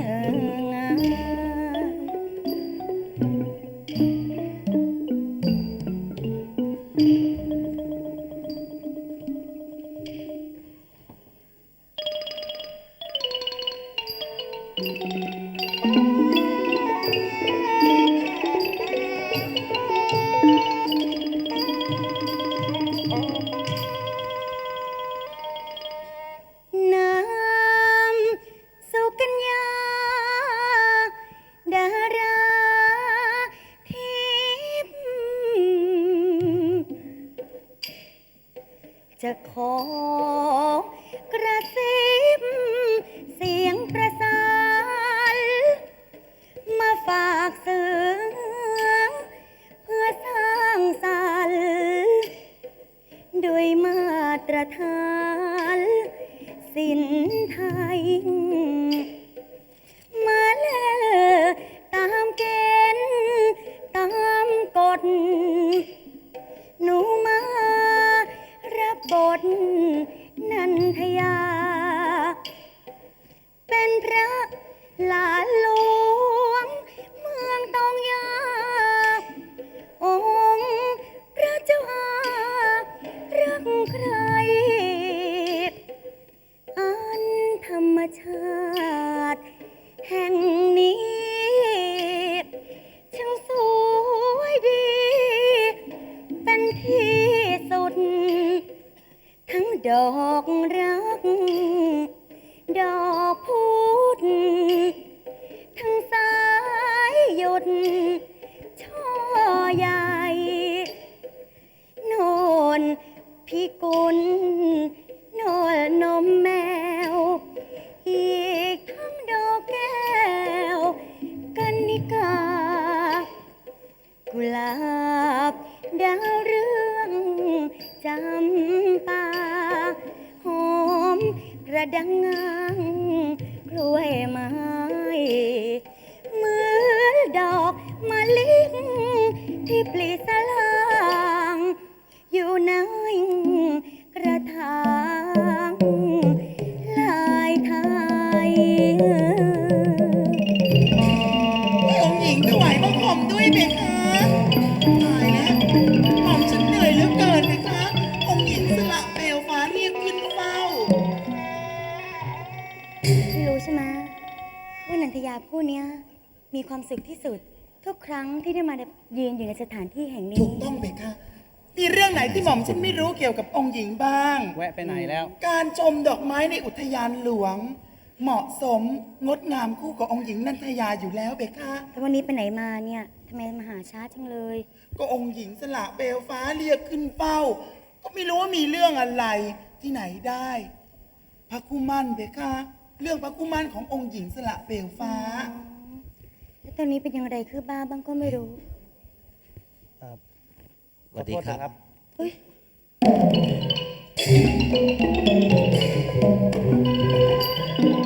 ง ชาติ แห่ง ระดังงงกล้วยไม้เหมือนดอกมะลิที่ปลีส มีความสุขที่สุด ทุกครั้งที่ได้มายืนอยู่ในสถานที่แห่งนี้ ถูกต้องเบคะมีเรื่องไหนที่หม่อมฉันไม่รู้เกี่ยวกับองค์หญิงบ้าง แวะไปไหนแล้ว การชมดอกไม้ในอุทยานหลวง เหมาะสมงดงามคู่กับองค์หญิงนันทยาอยู่แล้วเบคะแต่วันนี้ไปไหนมาเนี่ยทำไมมาหาช้าจังเลย ก็องค์หญิงสละเปลวฟ้าเรียกขึ้นเฝ้า ก็ไม่รู้ว่ามีเรื่องอะไรที่ไหนได้ พระคุมันเบคะ เรื่องพระคุมันขององค์หญิงสละเปลวฟ้าแล้ว ตอนนี้เป็นอย่างไรคือบ้าบ้างก็ไม่รู้ สวัสดีครับ เฮ้ย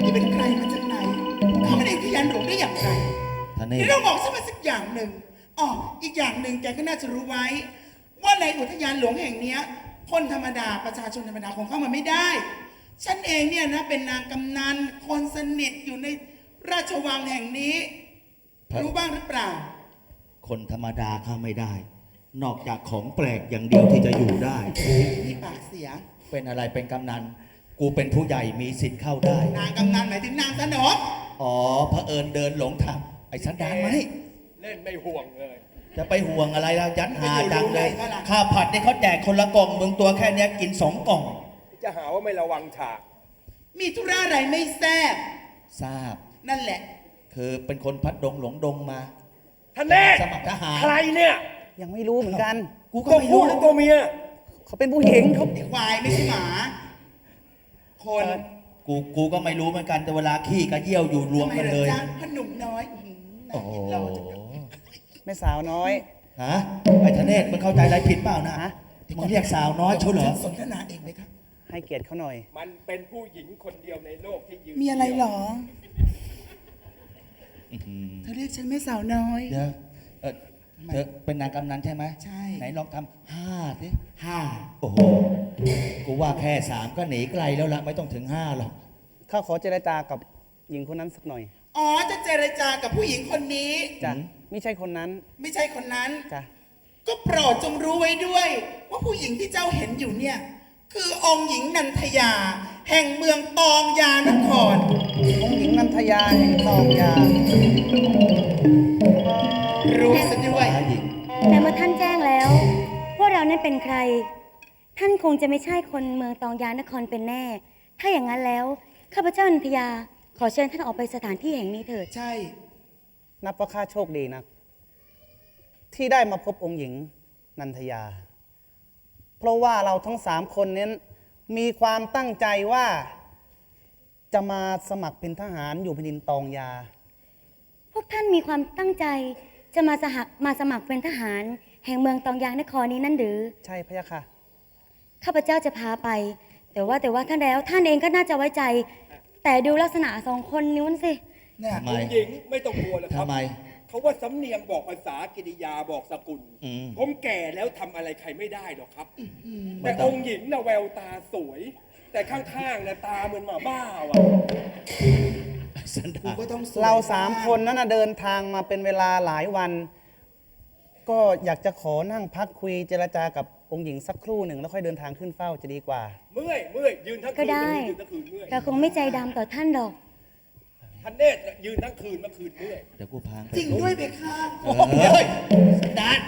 นี่เป็นใครมาจากไหนเข้ามาในอุทยานหลวงได้อย่างไรท่านนี่นี่เราบอกฉันมาสักอย่างหนึ่งอ๋ออีกอย่างหนึ่งแกก็น่าจะรู้ไว้ ว่าในอุทยานหลวงแห่งเนี้ย คนธรรมดาประชาชนธรรมดาคงเข้ามาไม่ได้ ฉันเองเนี่ยนะเป็นนางกำนันคนสนิทอยู่ในราชวังแห่งนี้ ครับรู้บ้างหรือเปล่า คนธรรมดาเข้าไม่ได้ นอกจากของแปลกอย่างเดียวที่จะอยู่ได้ นี่ปากเสีย เป็นอะไรเป็นกำนัน กูเป็นผู้ใหญ่มีสิทธิ์เข้าได้ นางกำนันหมายถึงนางสนมอ๋อเผอิญเดินหลงทางไอ้สันดานไหมเล่นไม่ห่วงเลย จะไปห่วงอะไรล่ะยัดหาจังเลยไม่อยู่รู้ไหนก็ล่ะข้าวผัดนี่เขาแจกคนละกล่องมึงตัวแค่เนี้ยกินสองกล่อง จะหาว่าไม่ระวังฉาก มีธุระอะไรไม่แซ่บทราบ นั่นแหละคื อเป็นคนพัดดงหลงดงมา ท่านแน่สมัครทหาร ใครเนี่ยยังไม่รู้เหมือนกัน กูก็ตัวไม่ผู้รู้หรือตัวเมียเขาเป็นผู้หญิงเขาไอ้ควายไม่ใช่หมา คนกูกูก็ไม่รู้เหมือนกันแต่เวลาขี้กับเยี่ยวอยู่รวมกันเลย ทำไมหรอจ๊ะพ่อหนุ่มน้อยอื้อหือน่าโอ้โหกินเราจังเลยแม่สาวน้อย ฮะไอ้ธเนศมึงเข้าใจอะไรผิดเปล่านะฮะ มึงเรียกสาวน้อยชัวเหรอสนทนาเองไหมครับ ให้เกียรติเขาหน่อย มันเป็นผู้หญิงคนเดียวในโลกที่ยืนมีอะไรเหรออื้อหือ เธอเรียกฉันแม่สาวน้อย เดี๋ยวเออเธอเป็นนางกำนันใช่ไหมใช่ ไหนลองทำห้าสิห้าโอ้โห กูว่าแค่สามก็หนีไกลแล้วละไม่ต้องถึงห้าหรอก ข้าขอเจรจากับหญิงคนนั้นสักหน่อยอ๋อจะเจรจากับผู้หญิงคนนี้ จ้ะอืม ไม่ใช่คนนั้นไม่ใช่คนนั้น จ้ะก็โปรดจงรู้ไว้ด้วย ว่าผู้หญิงที่เจ้าเห็นอยู่เนี่ย คือองค์หญิงนันทยา แห่งเมืองตองยานคร องค์หญิงนันทยาแห่งทองยา รู้ซะด้วยฟ้าหญิงแต่เมื่อท่านแจ้งแล้ว ว่าเรานั้นเป็นใคร ท่านคงจะไม่ใช่คนเมืองตองยานครเป็นแน่ ถ้าอย่างนั้นแล้วข้าพเจ้านันทยา ขอเชิญท่านออกไปสถานที่แห่งนี้เถิด ใช่ นับว่าข้าโชคดีนะ ที่ได้มาพบองค์หญิงนันทยา เพราะว่าเราทั้งสามคนนี้มีความตั้งใจว่า จะมาสมัครเป็นทหารอยู่แผ่นดินตองยา พวกท่านมีความตั้งใจจะมาสมัครมาสมัครเป็นทหาร แห่งเมืองตองยางนครนี้นั่นหรือ ใช่พะยะค่ะ ข้าพเจ้าจะพาไป แต่ว่าแต่ว่าท่านแล้วท่านเองก็น่าจะไว้ใจ แต่ดูลักษณะสองคนนิ้วสิ เนี่ยทำไมผู้หญิงไม่ต้องกลัวหรอกครับทำไม เขาว่าสำเนียงบอกภาษากิริยาบอกสกุล อืม ผมแก่แล้วทำอะไรใครไม่ได้หรอกครับไม่แต่ต้อองงค์หญิงน่ะแววตาสวย แต่ข้างๆน่ะตาเหมือนหมาบ้าว่ะ สันกูดานก็ต้องสวยเราสามคนนั้นนะเดินทางมาเป็นเวลาหลายวัน ก็อยากจะขอนั่งพักคุยเจรจากับองค์หญิงสักครู่หนึ่งแล้วค่อยเดินทางขึ้นเฝ้าจะดีกว่า เมื่อยเมื่อยยืนทั้งคืก็นได้ ยืนทั้งคืนเมื่อย เราคงไม่ใจดำต่อท่านหรอกท่า นเนตรน่ะยืนทั้งคืนเมื่อคืนเมื่อยเดี๋ยวกูพางไปจริงด้วยเบค่ะเฮ้ยสันดาน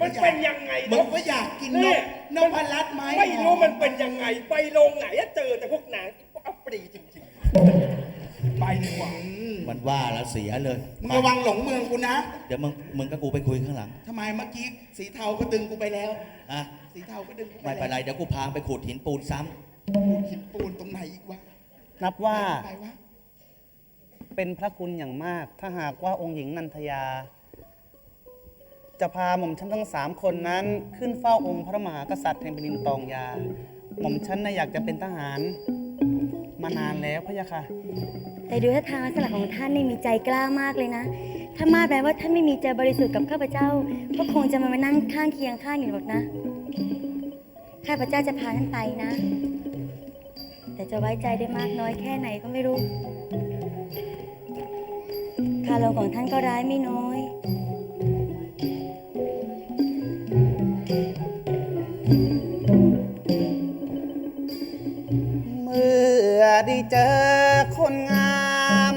มันเป็นยังไงมึเนาะงก็อยากกินนเนี่กยนพรัตน์ไหมไม่รู้มันเป็นยังไง ไปโรงไหนอะเจอแต่พวกหนังอัปรีจริงๆ ไปดีกว่ามันว่าแล้วเสียเลยมึงระวังหลงเมืองกูนะเดี๋ยวมึงมึงกับกูไปคุยข้างหลังทำไมเมื่อกี้สีเทาก็ดึงกูไปแล้ว อะสีเทาก็ดึงกูไปไม่เป็นไรเดี๋ยวกูพางไปขูดหินปูนซ้กูหินปูนตรงไหนอีกวะนับว่า ไปวะ เป็นพระคุณอย่างมาก ถ้าหากว่าองค์หญิงนันทยา จะพาหม่อมฉันทั้งสามคนนั้น ขึ้นเฝ้าองค์พระมหากษัตริย์แห่งแผ่นดินตองยา หม่อมฉันน่ะอยากจะเป็นทหาร มานานแล้วพะยะค่ะ แต่ดูท่าทางลักษณะของท่านนี่มีใจกล้ามากเลยนะ ถ้ามาแปลว่าท่านไม่มีใจบริสุทธิ์กับข้าพเจ้า ก็คงจะมามานั่งข้างเคียงข้างอยู่หรอกนะ ข้าพเจ้าจะพาท่านไปนะ แต่จะไว้ใจได้มากน้อยแค่ไหนก็ไม่รู้ คารมของท่านก็ร้ายไม่น้อย เมื่อได้เจอคนงาม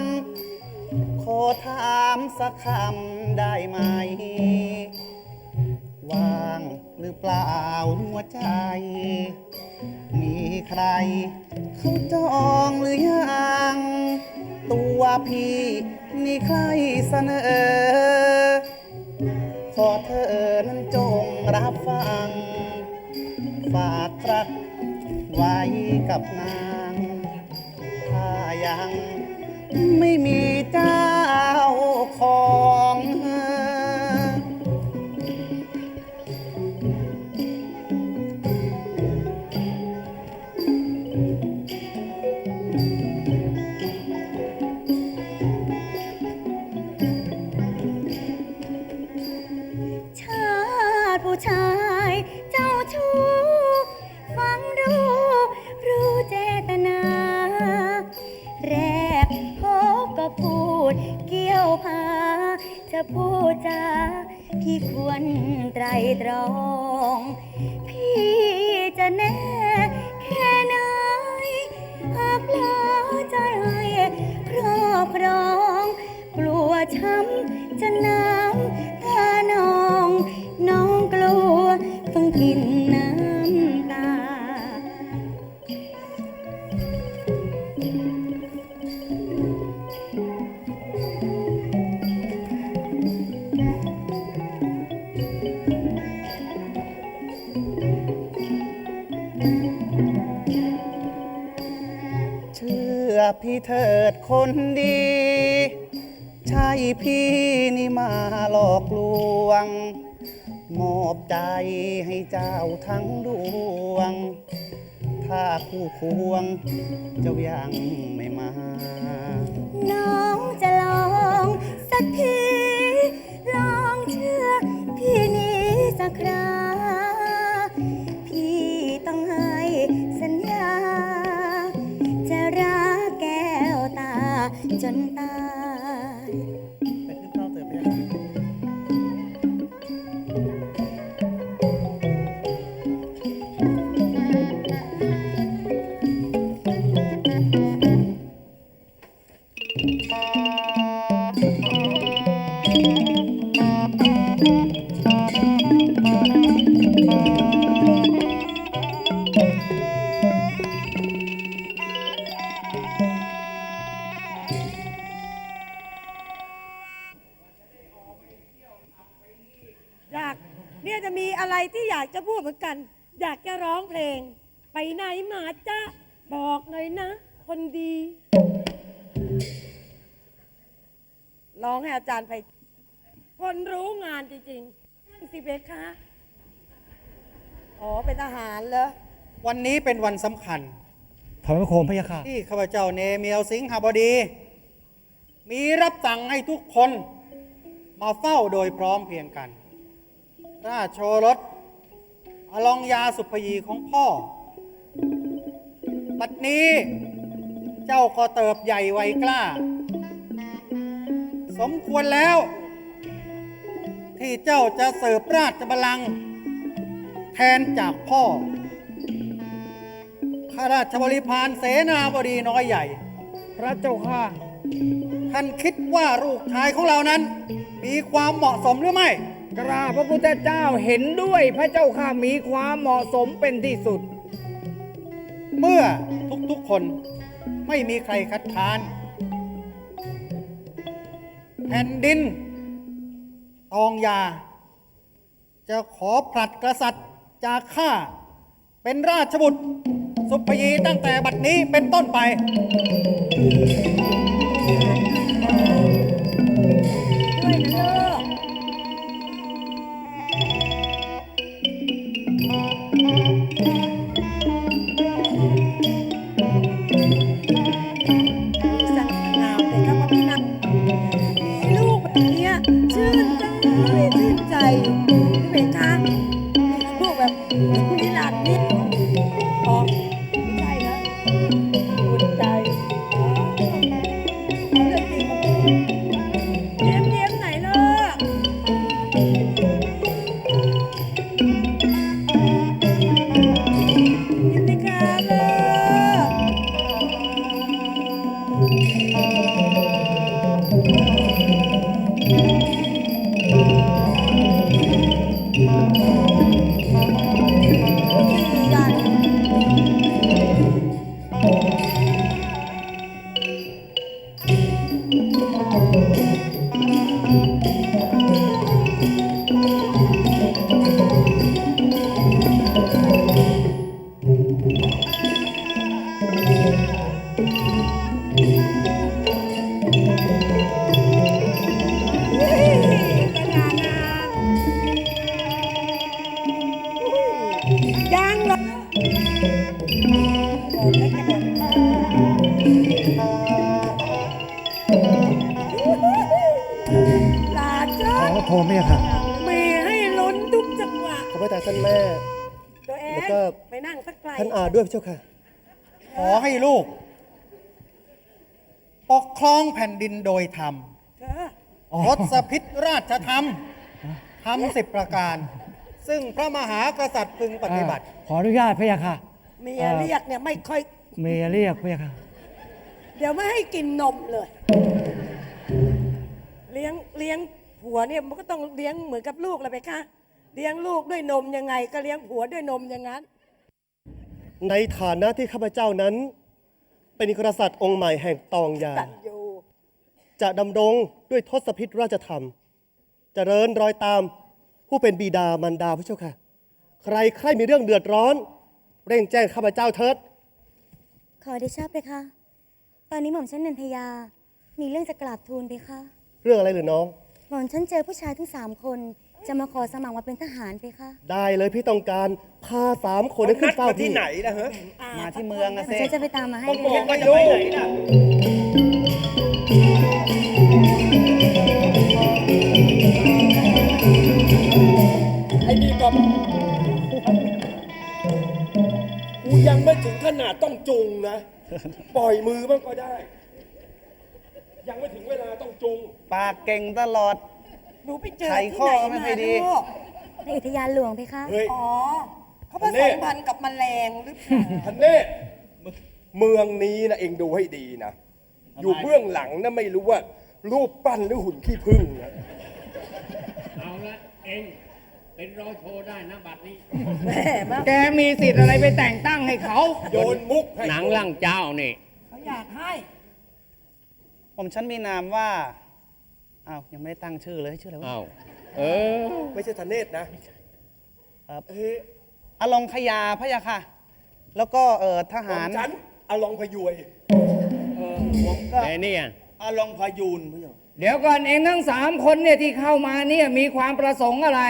ขอถามสักคำได้ไหม ว่างหรือเปล่าหัวใจ มีใครเขาจองหรือยัง ตัวพี่มีใครเสนอ ขอเธอนั้นจงรับฟัง ฝากรักไว้กับนาง จะพูดจะพี่ควรไตรตรอง พี่จะแน่แค่ไหนหากลาใจครอบครอง กลัวช้ำจะน้ำตานอง น้องกลัวต้องกิน พี่เถิดคนดี ใช่พี่นี่มาหลอกลวง มอบใจให้เจ้าทั้งดวง ถ้าคู่ควง เจ้ายังไม่มา น้องจะลองสักที ลองเชื่อพี่นี้สักครา Thank you. องให้อาจารย์ไปคนรู้งานจริงๆนั่นสิเบคะอ๋อเป็นทหารเหรอวันนี้เป็นวันสำคัญ ถอยพระโคมพระยาค่ะ ที่ข้าพเจ้าเนเมียวสิงหบดี มีรับสั่งให้ทุกคนมาเฝ้าโดยพร้อมเพรียงกัน ราชโชรสอลองยาสุพยีของพ่อ ปัดนี้เจ้าก็เติบใหญ่วัยกล้า สมควรแล้ว ที่เจ้าจะเสิร์ฟราชบัลลังก์แทนจากพ่อ ข้าราชบริพารเสนาบดีน้อยใหญ่ พระเจ้าค่ะ ท่านคิดว่าลูกชายของเรานั้น มีความเหมาะสมหรือไม่ กราบพระพุทธเจ้าเห็นด้วยพระเจ้าค่ะมีความเหมาะสมเป็นที่สุด เมื่อทุกๆคนไม่มีใครคัดค้าน แผ่นดิน ตองยา จะขอผลัดกษัตริย์จากข้าเป็นราชบุตร สุภยีตั้งแต่บัดนี้เป็นต้นไป เจ้าค่ะ ขอให้ลูก ปกครองแผ่นดินโดยธรรมเออรสพิษราชธรรมทำสิบประการ ซึ่งพระมหากษัตริย์พึงปฏิบัติอ่าขออนุญาตพะยะค่ะ เมียเรียกเนี่ยไม่ค่อย เมียเรียกพะยะค่ะ เดี๋ยวไม่ให้กินนมเลย เลี้ยงเลี้ยงผัวเนี่ยมันก็ต้องเลี้ยงเหมือนกับลูกเลยไปคะเลี้ยงลูกด้วยนมยังไง ก็เลี้ยงผัวด้วยนมอย่างนั้น ในฐานะที่ข้าพเจ้านั้น เป็นกษัตริย์องค์ใหม่แห่งตองยา ตันยูจะดำรงด้วยทศพิธราชธรรมจเจริญรอยตามผู้เป็นบิดามารดาพระเจ้าค่ะ ใครใครมีเรื่องเดือดร้อน เร่งแจ้งข้าพเจ้าเถิด ขอได้ชอบเลยค่ะ ตอนนี้หม่อมฉันนันทยา มีเรื่องจะกราบทูลไปค่ะ เรื่องอะไรหรือน้อง หม่อมฉันเจอผู้ชายทั้งสามคน จะมาขอสมัครมาเป็นทหารไปค่ะได้เลยพี่ต้องการพาสามคนเขานั้นขึ้นันดเฝ้ามาที่พี่ไหนนะฮะมาที่เมืองอะหม่อมเซ่ฉันจะไปตามมาให้ผมเลบอกยว่าค่ะจะไปไหนนะไอ้นี่ก็กูยังไม่ถึงขนาดต้องจุงนะ ปล่อยมือบ้างก็ได้ ยังไม่ถึงเวลาต้องจุง ปากเก่งตลอด หนูไปเจอไขที่ข้อไหนไม่มาค่อยดี ลูกในอุทยานหลวงไปค่ะเฮ้ย อ๋อเขาผสมพันธุ์กับแมลงหรือเปล่า ทันเน่เมืองนี้นะเองดูให้ดีนะ อยู่เบื้องหลังนะไม่รู้ว่า รูปปั้นหรือหุ่นขี้ผึ้งนะเอาละเองเป็นรอยโชว์ได้นะบัดนี้แหมมากแกมีสิทธิ์อะไรไปแต่งตั้งให้เขาโยนมุกให้หนังล่างเจ้านี่เขาอยากให้ ผมฉันมีนามว่า อ้าวยังไม่ได้ตั้งชื่อเลยชื่ออะไรวะเอาเออ ไม่ใช่ทนเนศนะครับเอ๊ะอลองขยาพะยะค่ะ แล้วก็เออทขอหางรฉันอลองพยวยไอ้เนี่ยอาลองพายูนพระเจ้าเดี๋ยวก่อนเองทั้งสามคนเนี่ยที่เข้ามาเนี่ยมีความประสงค์อะไร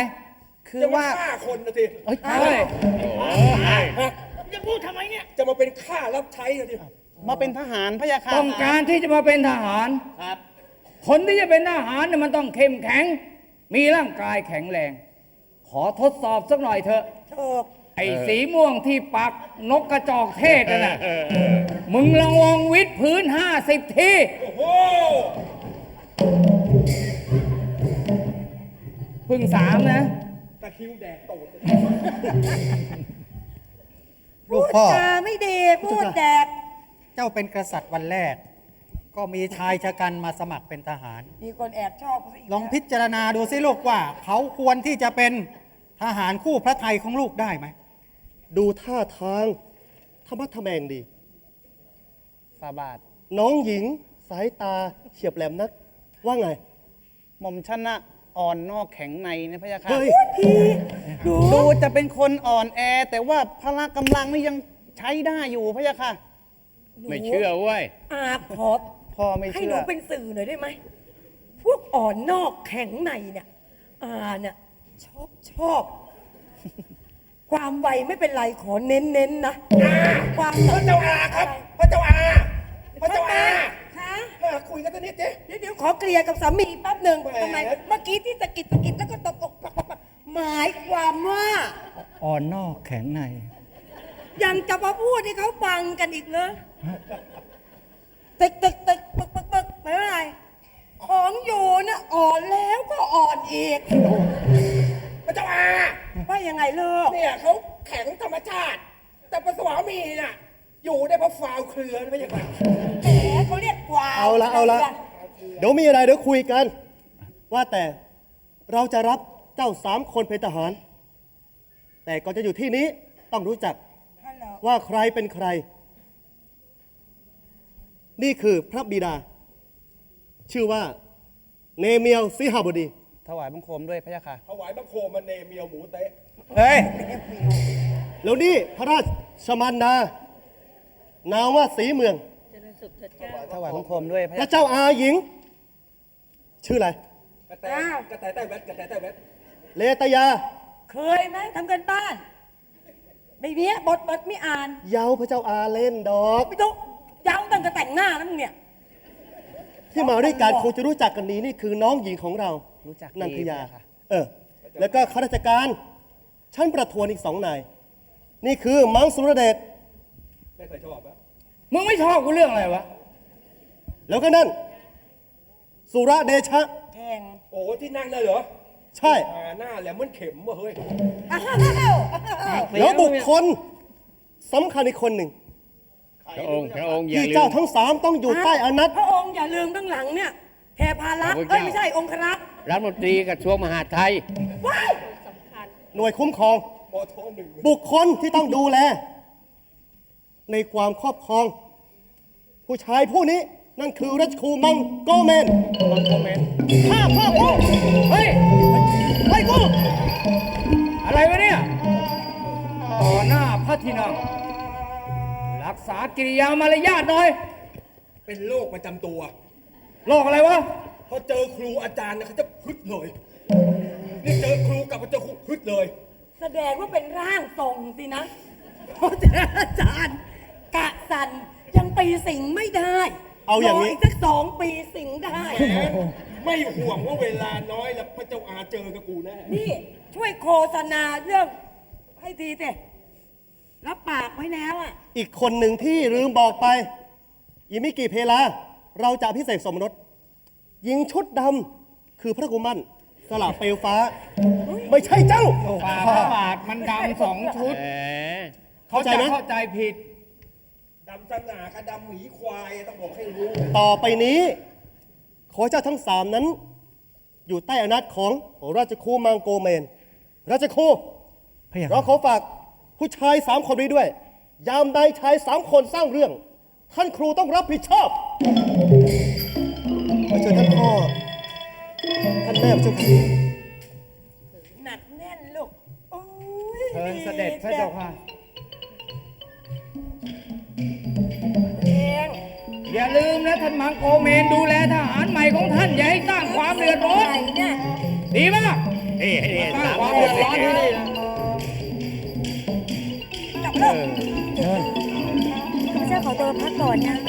คือจะมาว่าฆ่าคนนะทีเอ้ยเฮ้ยจะพูดทำไมเนี่ย จะมาเป็นข้ารับใช้นะทีมาเป็นทหารพะยะค่ะต้องการที่จะมาเป็นทหาร ครับ คนที่จะเป็นทหารเนี่ยมันต้องเข้มแข็ง มีร่างกายแข็งแรง ขอทดสอบสักหน่อยเถอะ ถูก ไอ้สีม่วงที่ปักนกกระจอกเทศนั่นน่ะ มึงลองวงวิดพื้นห้าสิบทีโอ้โหพึ่งสามนะ ตะคริวแดกตูดลูพูกดพ่อ จาไม่ดีพูดแดก เจ้าเป็นกษัตริย์วันแรก ก็มีชายชะกันมาสมัครเป็นทหาร มีคนแอบชอบเขาซะกลองพิจารณาดูสิลูกว่า เขาควรที่จะเป็นทหารคู่พระไทยของลูกได้ไหมดูท่าทางธรรมะทแมงดี ฟาบาทน้องหญิงสายตาเฉียบแหลมนัก ว่าไง หม่อมฉันน่ะอ่อนนอกแข็งในนะพะยะค่ะเฮ้ยดูจะเป็นคนอ่อนแอ แต่ว่าพละกำลังนี่ยังใช้ได้อยู่พะยะค่ะ ไม่เชื่อเว้ย อาขอ พ่อไม่ให้เชื่หนูอ เป็นสื่อหน่อยได้ไหม พวกอ่อนนอกแข็งในเนี่ยอาเนี่ยชอบชอบ ความไวไม่เป็นไรขอเน้นเน้นๆนะ ความพระเจ้าอาครับ พระเจ้าอา พระเจ้าอาคะเออคุยกันตอนนี้เจ๊ เดี๋ยวเดี๋ยวขอเคลียร์กับสามีแป๊บหนึ่งแหม ทำไม เมื่อกี้ที่ตะกิดตะกิดแล้วก็ตกอกปักปักปักหมายความว่า อ่อนนอกแข็งในยังจะมาพูดให้เขาฟังกันอีกเลย ตึกตึกตึกปึกปึกปึกไม่เป็นไรของอยู่น่ะอ่อนแล้วก็อ่อนอีก พระเจ้าอาว่ายังไงเลิกเนี่ยเขาแข็งธรรมชาติ แต่ปัสสาวะมีน่ะ อยู่ได้เพราะฟาวเครือนะไม่ใช่ไหมแหมเขาเรียกกวาวเอาละเอาละ เดี๋ยวมีอะไรเดี๋ยวคุยกัน ว่าแต่เราจะรับเจ้าสามคนเป็นทหาร แต่ก่อนจะอยู่ที่นี้ต้องรู้จักฮัลโหลว่าใครเป็นใคร นี่คือพระบิดา ชื่อว่าเนเมียวซิฮาบดี ถวายบังคมด้วยพะยะค่ะ ถวายบังโคมมันเนเมียวหมูเตะเฮ้ย แล้วนี่พระราชมารดานามว่าสีเมืองถวายบังคมด้วยพะพยะระเจ้าอาหญิง ชื่ออะไร กระแตกระแตใต้แวดกระแตใต้แวดเลตยา เคยไหมทำกันบ้าน ไม่เนี้ยบทบทไม่อ่าน เยาพระเจ้าอาเล่นดอก ไม่ต้อง ย้ำตั้งแต่แต่งหน้านั่นเนี่ย ที่มาด้วยกันคงจะรู้จักกันดีนี่คือน้องหญิงของเรารู้จักนันทยาค่ะ เออ แล้วก็ข้าราชการชั้นประทวนอีกสองนาย นี่คือมังสุรเดชไม่เคยชอบะมึงไม่ชอบกูเรื่องอะไรวะ แล้วก็นั่น สุรเดชะแข่งโอ้ที่นั่งได้เหรอใช่หาหน้าแหลมเหมือนเข็มว่ะเฮ้ยอ้าวแล้วบุคคลสำคัญอีกคนหนึ่ง พระองค์พระองค์อย่าที่ลืเจ้าม ทั้งสามต้องอยู่ใต้อานัต พระองค์อย่าลืมข้างหลังเนี่ยเทพารักษ์พระเจ้า เอ้ยไม่ใช่องครักษ์รัฐมนตรีกระทรวงมหาดไทย ว้ายหน่วยคุ้มครองโอโทหนึ่งบุคคลที่ต้องดูแล ในความครอบครอง ผู้ชายผู้นี้นั่นคือรัชคูมังโกเมนมังโกเมนข้าพ่อกูเฮ้ย ไอ้กูอะไรวะเนี่ย ต่อหน้าพระธินังรัก ษากิริยามารยาทหน่อย เป็นโรคประจำตัวโรคอะไรวะ พอเจอครูอาจารย์เนี่ยเขาจะพึดเลยนี่เจอครูกลับมาเจอครูพึดเลย แสดงว่าเป็นร่างทรงสินะเพราะเจออาจารย์ กะสันยังปีสิงไม่ได้เอาอย่างนี้นี้สักสองปีสิงได้ แหมไม่ห่วงว่าเวลาน้อยแล้วพระเจ้าอาเจอกับกูแน่นี่ช่วยโฆษณาเรื่องให้ทีเต รับปากไว้แล้วอะ อีกคนหนึ่งที่ลืมบอกไป อีกไม่กี่เพลา เราจะพิเศษสมรสหญิงชุดดำคือพระกุมันสละเปลวฟ้า ไม่ใช่เจ้าฝ่าพระบาทมันดำสองชุดแหมเขาเข้าใจจะไหม เข้าใจผิด ดำสง่ากับดำหมีควายต้องบอกให้รู้ ต่อไปนี้ ขอเจ้าทั้งสามนั้น อยู่ใต้อำนาจของราชครูมังโกเมน ราชครูเราขอฝาก ผู้ชายสามคนนี้ด้วย ยามใดชายสามคนสร้างเรื่อง ท่านครูต้องรับผิดชอบขอเชิญท่านพ่อ ท่านแม่เจ้าค่ะห ก่อนนะ